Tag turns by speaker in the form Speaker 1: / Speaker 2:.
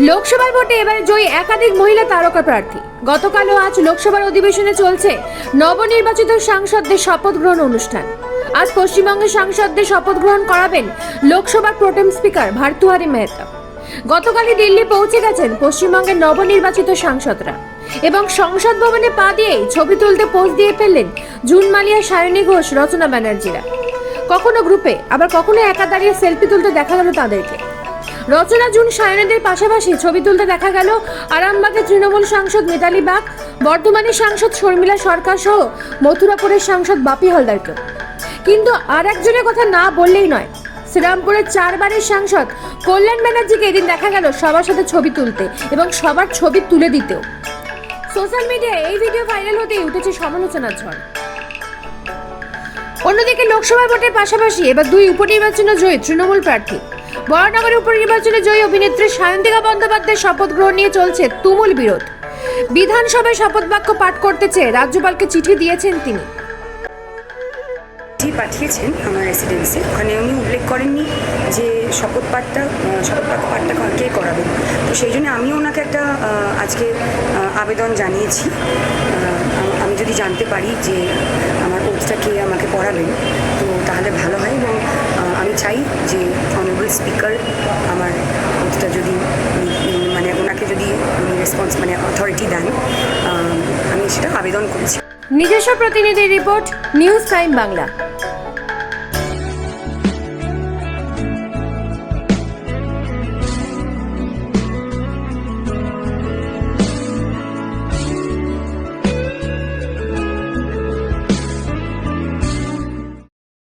Speaker 1: লোকসভার ভোটে এবারে জয়ী একাধিক মহিলা তারকা প্রার্থী। গতকাল ও আজ লোকসভার অধিবেশনে চলছে নবনির্বাচিত সাংসদদের শপথ গ্রহণ অনুষ্ঠান। আজ পশ্চিমবঙ্গের সাংসদদের শপথ গ্রহণ করাবেন লোকসভার প্রোটেম স্পিকার ভারতুহারি মেহতা। গতকালই দিল্লি পৌঁছে গেছেন পশ্চিমবঙ্গের নবনির্বাচিত সাংসদরা এবং সংসদ ভবনে পা দিয়ে ছবি তুলতে পোজ দিয়ে ফেললেন জুন মালিয়া সায়নী ঘোষ, রচনা ব্যানার্জিরা। কখনো গ্রুপে, আবার কখনো একা দাঁড়িয়ে সেলফি তুলতে দেখা গেল তাদেরকে। রচনা জুন সায়নেদের পাশাপাশি ছবি তুলতে দেখা গেল আরামবাগের তৃণমূল সাংসদ মিতালি বাগ বর্ধমানের সাংসদ শর্মিলা সরকার সহ মথুরাপুরের সাংসদ বাপি হলদারকেও কিন্তু আর একজনের কথা না বললেই নয়, শ্রীরামপুরের চারবারের সাংসদ কল্যাণ ব্যানার্জিকে এদিন দেখা গেল সবার সাথে ছবি তুলতে এবং সবার ছবি তুলে দিতেও। সোশ্যাল মিডিয়ায় এই ভিডিও ভাইরাল হতেই উঠেছে সমালোচনার ঝড়। অন্যদিকে লোকসভা ভোটের পাশাপাশি এবার দুই উপনির্বাচনে জয়ী তৃণমূল প্রার্থী বরানগরের উপনির্বাচনে জয়ী অভিনেত্রী সায়ন্তিকা বন্দ্যোপাধ্যায় শপথ গ্রহণ নিয়ে চলছে তুমুল বিরোধ। বিধানসভায় শপথ বাক্য পাঠ করতে চেয়ে রাজ্যপালকে চিঠি দিয়েছেন তিনি।
Speaker 2: চিঠি পাঠিয়েছেন আমার রেসিডেন্সে ওখানে উনি উল্লেখ করেননি যে শপথ পাঠটা শপথ বাক্য পাঠটা কা- করাবেন তো সেই জন্য আমিও ওনাকে একটা আজকে আবেদন জানিয়েছি। আমি যদি জানতে পারি যে আমার ওথটা কে আমাকে পড়াবেন তো তাহলে ভালো হয় এবং আহ, আমি চাই যে অনারেবল স্পিকার আমার ওথটা যদি উনি- উনি- মানে ওনাকে যদি উনি রেসপন্স মানে অথরিটি দেন আবেদন করছি।
Speaker 1: নিজস্ব প্রতিনিধি রিপোর্ট নিউজ টাইম বাংলা।